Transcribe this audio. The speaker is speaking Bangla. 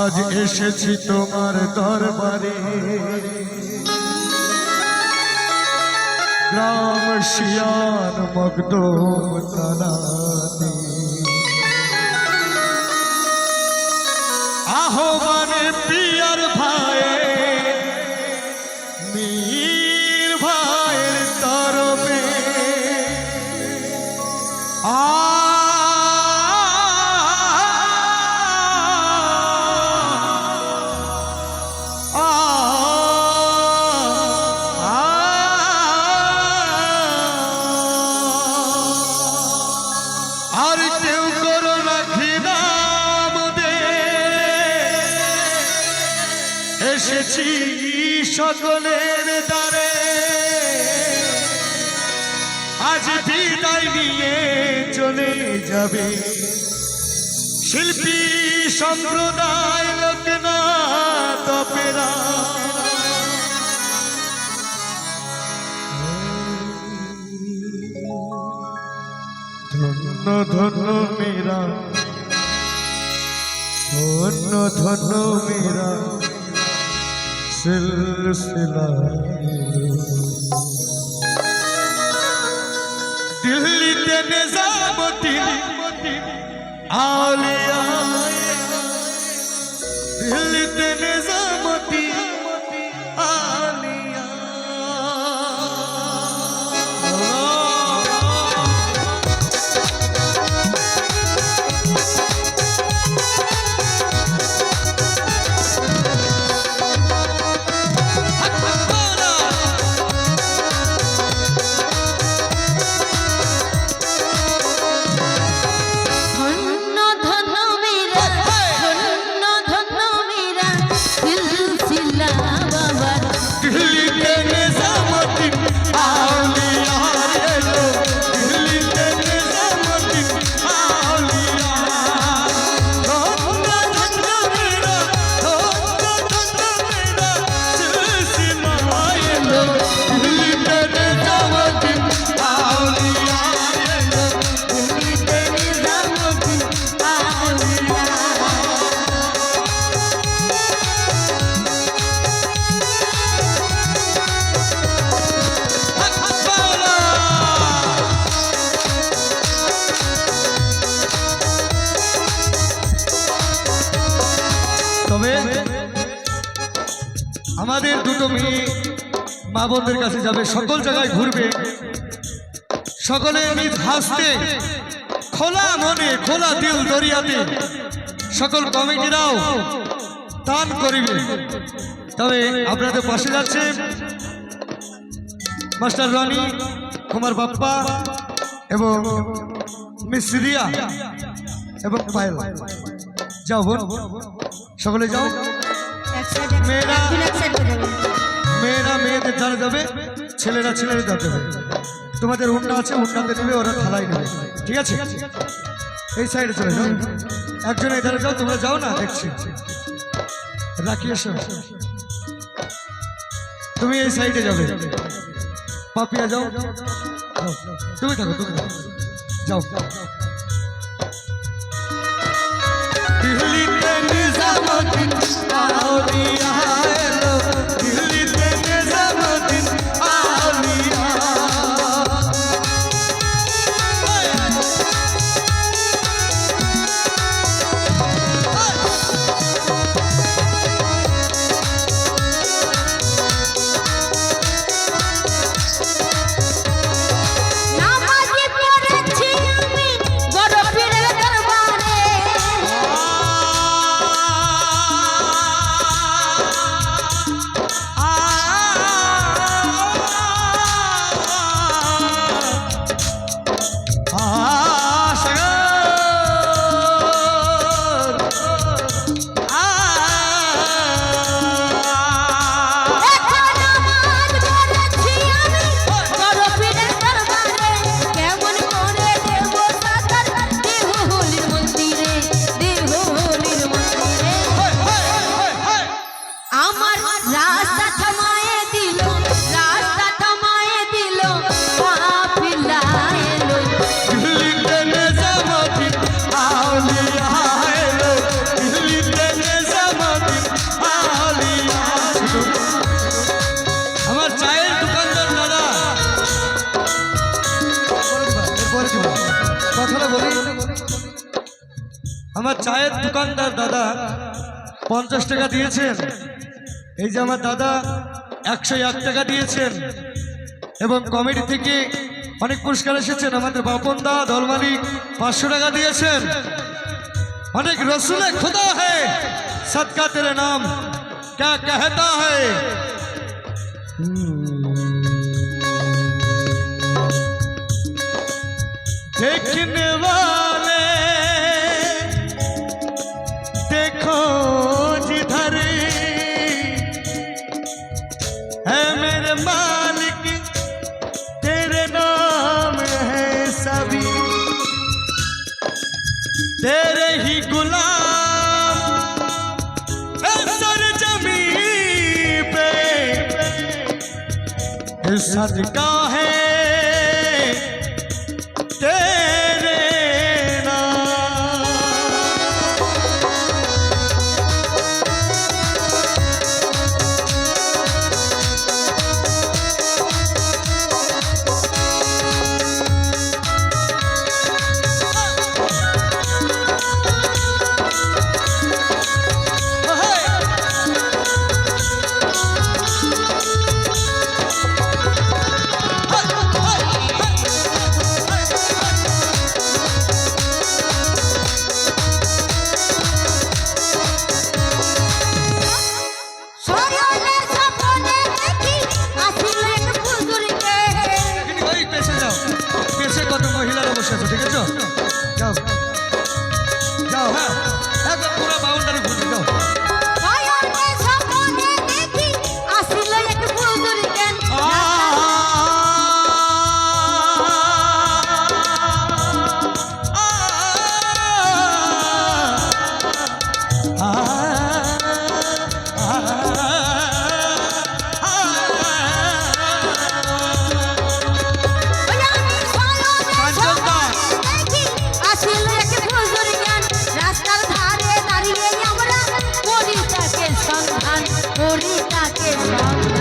আজ এসেছি তোমার দরবারে। গ্রাম শিয়ান মকদম তানাতে আহ্বানে সকলের দ্বারে। আজ বিদায় নিয়ে চলে যাবে। শিল্পী সম্প্রদায় লোকনাথ অপেরা। ধন্য ধন্য মেরা ধন্য ধন্য মেরা সিলসিলা দিল্লিতে নিজামুদ্দিন আলিয়া। দিল্লিতে নিজামুদ্দিন। তবে আমাদের দুটো মেয়ে মা বোনদের কাছে যাবে, সকল জায়গায় ঘুরবে। সকলে নিজ হাসতে, খোলা মনে, খোলা দিল দরিয়াতে। সকল কমিটিরাও দান করিবে। তবে আপনাদের পাশে যাচ্ছে মাস্টার রানী, কুমার বাপ্পা এবং মিস রিয়া এবং পায়েল। যাও বোন। সকলে যাও। মেয়েরা মেয়েদের দ্বারা যাবে ছেলেরা ছেলেদের দ্বারা যাবে তোমাদের উন্না আছে উন্নাতে নেবে, ওরা থালায় নেবে। ঠিক আছে? এই সাইডে চলে যাও। একজন এধারে যাও তোমরা যাও না, দেখছি। রাখি এসো। তুমি এই সাইডে যাবে। পাপিয়া যাও যাও। তুমি থাকো তুমি থাকো। যাও। দিল্লিতে নিজামুদ্দিন আউলিয়া চায়ের দোকানদার দাদা পঞ্চাশ টাকা দিয়েছেন। এই যে আমার দাদা একশো এক টাকা দিয়েছেন। এবং কমিটি থেকে অনেক পুরস্কার এসেছেন। আমাদের বাপন দা, দলমালি পাঁচশো টাকা দিয়েছেন। অনেক রসুলে খোদা হে সদকা নাম ক্যা কহতা হে। है मेरे मालिक, तेरे नाम है सभी। तेरे ही गुलाम सर जमी पे। सदका है সন্ধান করি তাকে সন্ধান